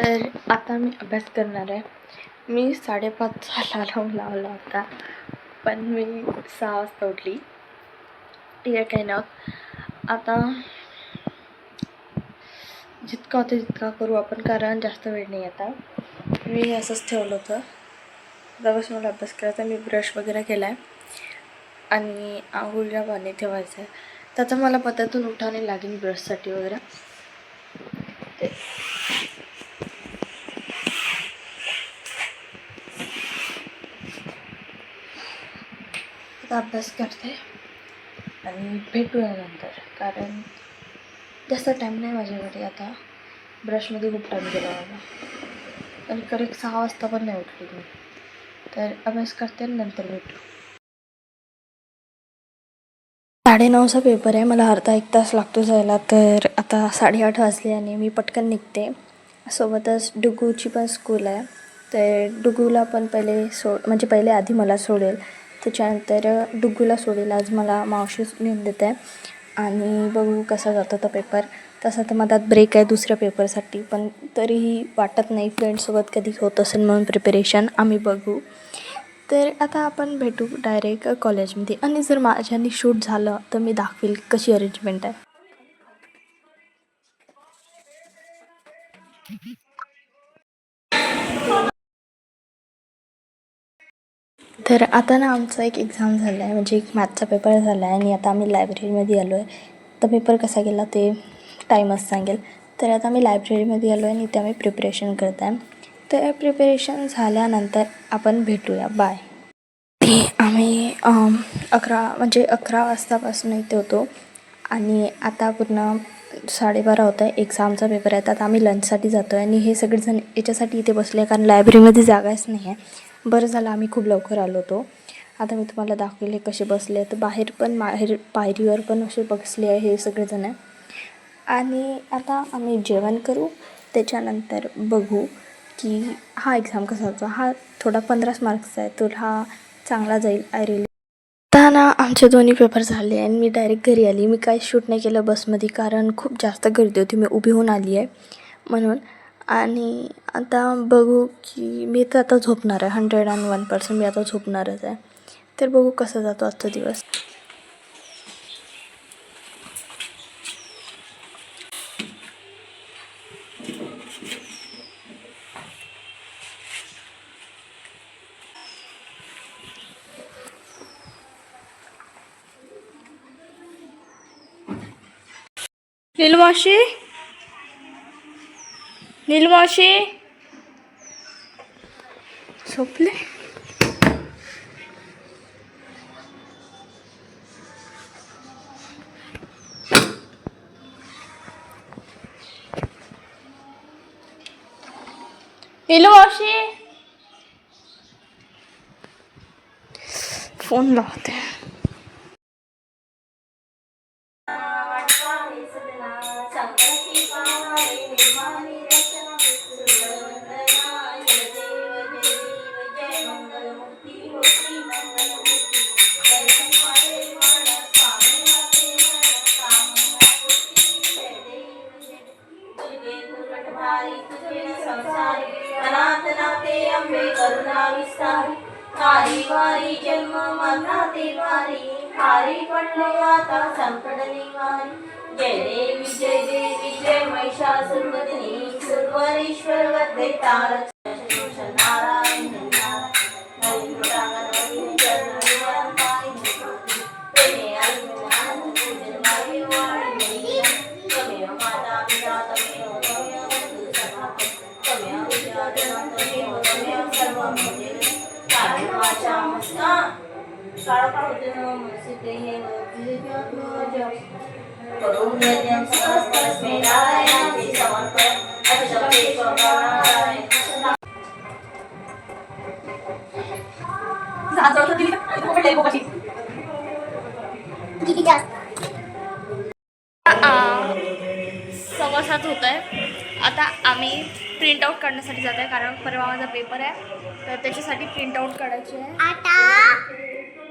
तर आता मी अभ्यास करणार आहे. मी साडेपाचचा अलार्म लावला होता. पण मी सहा वाजता उठली. ठीक आहे काही आता जितका होतं तितका करू आपण कारण जास्त वेळ नाही आता. मी असंच ठेवलं होतं. आता बस मला अभ्यास करायचा मी ब्रश वगैरे केला आहे आणि आंघोळीला पाणी ठेवायचं आहे त्याचा मला पत्त्यातून उठाने लागेल ब्रशसाठी वगैरे. अभ्यास करते. आणि भेटूया नंतर. कारण जास्त टाईम नाही माझ्याकडे आता ब्रशमध्ये खूप टाईम गेला माझा आणि करेक्ट सहा वाजता पण नाही उठली मी. तर अभ्यास करते आणि नंतर भेटू. साडेनऊचा पेपर आहे. मला अर्धा एक तास लागतो जायला. तर आता साडेआठ वाजले आणि मी पटकन निघते. सोबतच डुगूची पण स्कूल आहे. तर डुगूला पण पहिले सो म्हणजे पहिले आधी मला सोडेल. त्याच्यानंतर डुग्गूला सोडेल. आज मला मावशीच नेऊन देते. आहे आणि बघू कसा जातो तो पेपर तसा तर मधात ब्रेक आहे दुसऱ्या पेपरसाठी पण तरीही वाटत नाही फ्रेंडसोबत कधी होत असेल म्हणून प्रिपरेशन आम्ही बघू. तर आता आपण भेटू डायरेक्ट कॉलेजमध्ये आणि जर माझ्यानी शूट झालं तर मी दाखवेल कशी अरेंजमेंट आहे. तर आता ना आमचा एक एक्झाम झाला आहे म्हणजे एक मॅथचा पेपर झाला आहे आणि आता आम्ही लायब्ररीमध्ये आलो आहे तर पेपर कसा गेला ते टाईमच सांगेल. तर आता मी लायब्ररीमध्ये आलो आहे आणि इथे आम्ही प्रिपरेशन करत आहे तर प्रिपरेशन झाल्यानंतर आपण भेटूया. बाय ते आम्ही अकरा म्हणजे अकरा वाजतापासून इथे होतो. आणि आता पूर्ण साडेबारा होतं आहे एक्झामचा पेपर आहे. तर आता आम्ही लंचसाठी जातो आहे आणि हे सगळेजण याच्यासाठी इथे बसले आहे कारण लायब्ररीमध्ये जागाच नाही आहे बरं झालं आम्ही खूप लवकर आलो होतो. आता मी तुम्हाला दाखवले कसे बसले तर बाहेर पण बाहेर पायरीवर पण असे बसले आहे हे सगळेजण. आणि आता आम्ही जेवण करू त्याच्यानंतर बघू की हा एक्झाम कसा होता. हा थोडा पंधराच मार्क्सचा आहे तो हा चांगला जाईल आय रिली आता ना आमचे दोन्ही पेपर झाले आणि मी डायरेक्ट घरी आली. मी काही शूट नाही केलं बसमध्ये कारण खूप जास्त गर्दी होती. मी उभी होऊन आली आहे. म्हणून आणि आता बघू की मी तर आता झोपणार आहे हंड्रेड अँड वन पर्सेंट मी आता झोपणारच आहे. तर बघू कसा जातो आजचा दिवस. नीलमाशी नीलमाशी झोपले? नीलमाशी फोन लावते. భావిస్తారు కాలి వారి జన్మ మన్నాతి వారి వారి యాత సంపడని వారి. జయ దేవి జయ దేవి జయ సుర్వరీశ్వర వద్దే తారక सव्वा सात होत आहे आता आम्ही प्रिंट आउट काढण्यासाठी जात आहे कारण परवा माझा पेपर आहे तर त्याच्यासाठी प्रिंट आउट काढायची आहे.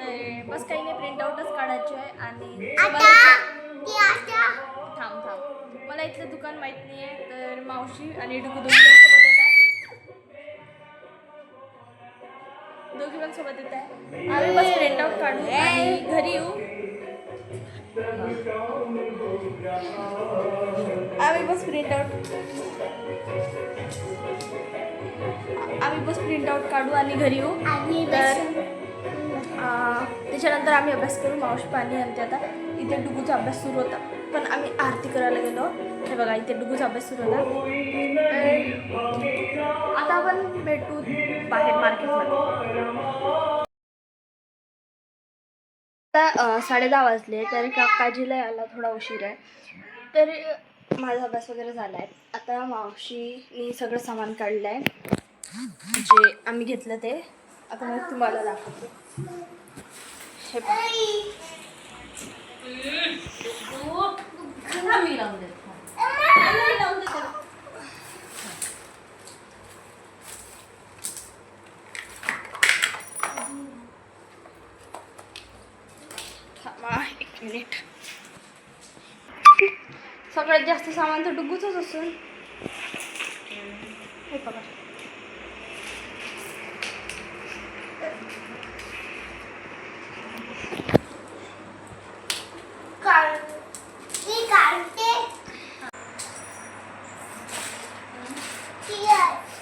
तर बस काही नाही प्रिंट आऊटच काढायची आहे आणि थांब थांब. मला इथलं दुकान माहीत नाही आहे तर मावशी आणि पण सोबत येतात. दोघी पण सोबत येत आहे. आम्ही बस प्रिंट आउट काढू आणि घरी येऊ. आम्ही बस प्रिंट आउट आम्ही बस प्रिंट आउट काढू आणि घरी येऊ. तर त्याच्यानंतर आम्ही अभ्यास करू मावशी पाणी आणते आता. इथे डुगूचा अभ्यास सुरू होता. पण आम्ही आरती करायला गेलो. हे बघा इथे डुगूचा अभ्यास सुरू होता. तर आता आपण भेटू बाहेर मार्केटमध्ये. आता साडे साडेदहा वाजले तर काकाजीला यायला थोडा उशीर आहे. तर माझा अभ्यास वगैरे झाला आहे आता मावशीनी सगळं सामान काढलं आहे जे आम्ही घेतलं ते. आता मग तुम्हाला दाखवते. हे पहा. मी लावून देतो थांबा एक मिनिट सगळ्यात जास्त सामान तर डुगूचंच असून हे बघा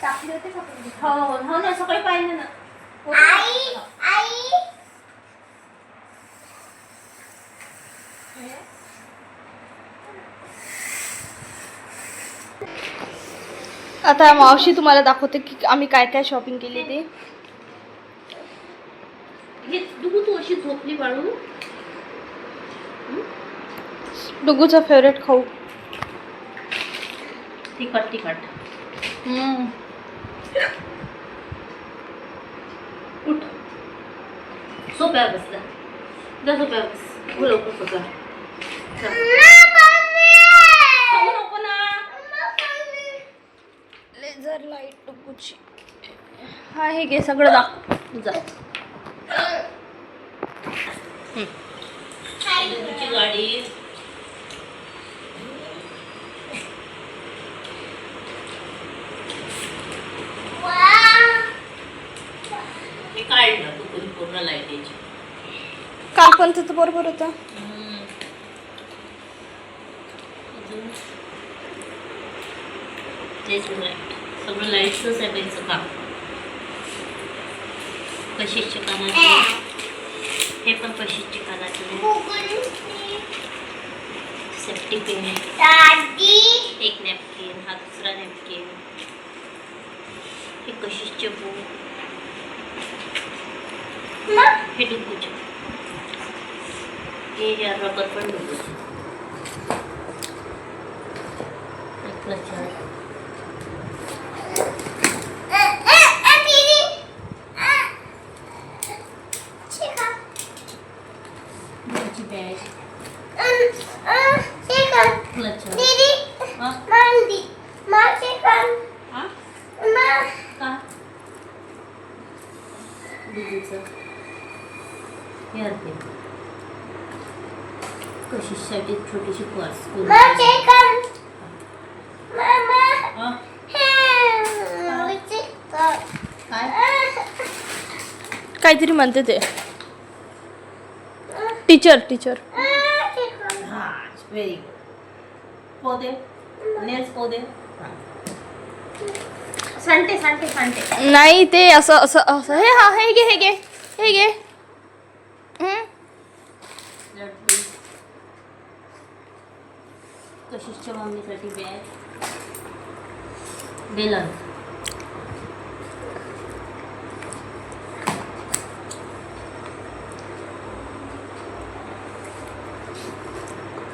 टाकले होते का तुम्ही? हो हो ना सकाळी पाहिजे ना आता मावशी तुम्हाला दाखवते की आम्ही काय काय शॉपिंग केली ते. तू तू अशी झोपली बाळू. डुगूचा फेवरेट खाऊ. तिखट तिखट. उठ. सोप्यावर बसला जा. सोप्यावर बस. लवकर सोप्यावर खाऊ नको ना लेझर लाइट डुगूची हा हे घे सगळं दाखव जा. गाडी. काल पण तिथं बरोबर होतं? तेच सगळं लाईटचंच आहे त्यांचं काम. कशीच्या हे पण कशीच्या कानाचे सेफ्टी पिन एक नॅपकिन हा दुसरा नॅपकिन हे कशीचे बुक हे डुकूचे हे या रबर पण डुकूचे क्लचर माझी बॅग क्लचर हा हा का डुकूचं हे कशीसाठी छोटीशी पर्स हा काय काहीतरी म्हणते ते टीचर टीचर हा व्हेरी गुड पोदे नेल्स पोदे सांडते सांडते सांडते नाही ते असं असं असं. हे हा हे घे हे घे हे घे. हम्म. कशिशच्या मम्मीसाठी बॅग बेलन.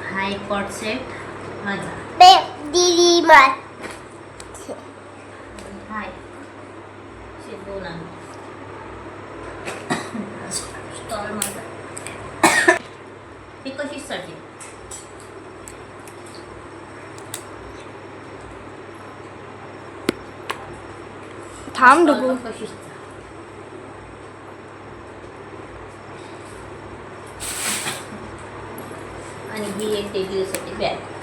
हा एक कॉट सेट माझा हाय शे दोन आहे स्टॉल माझा हे कशीसाठी थांब कशीचा आणि ही एक डेली यूजसाठी बॅग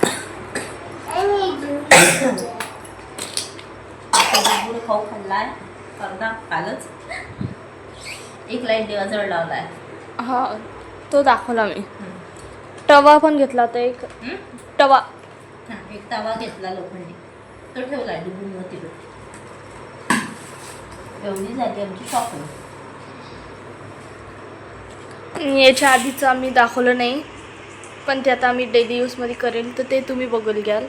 खाऊ खाल्लाय अर्धा कालच एक लाइट दिवा जळ लावलाय हा तो दाखवला मी तवा पण घेतला होता एक. हम्म? तवा. हा, एक तवा घेतला लोखंडी. तो ठेवलाय डुबून तिकडे एवढी झाली आमची शॉपिंग याच्या आधीचं आम्ही दाखवलं नाही पण ते आता आम्ही डेली यूजमध्ये करेल तर ते तुम्ही बघून घ्याल.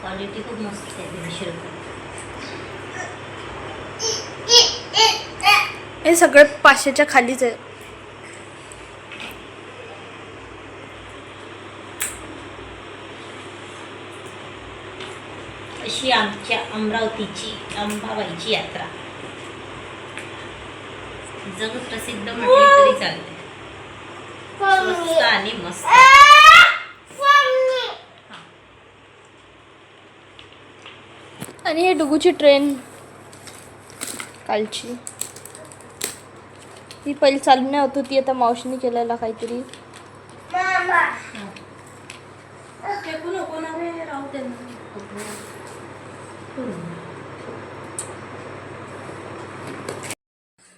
क्वालिटी खूप मस्त आहे दीडशे रुपये. हे सगळे पाचशेच्या खालीच आहे. अशी आमच्या अमरावतीची अंबाबाईची यात्रा. जग प्रसिद्ध म्हटली तरी चालते स्वस्त आणि मस्त. आणि हे डुगूची ट्रेन कालची. ही पहिली चालू नाही होत होती आता मावशीने केलेला काहीतरी.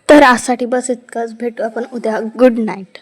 तर आजसाठी बस इतकंच. भेटू आपण उद्या. Good night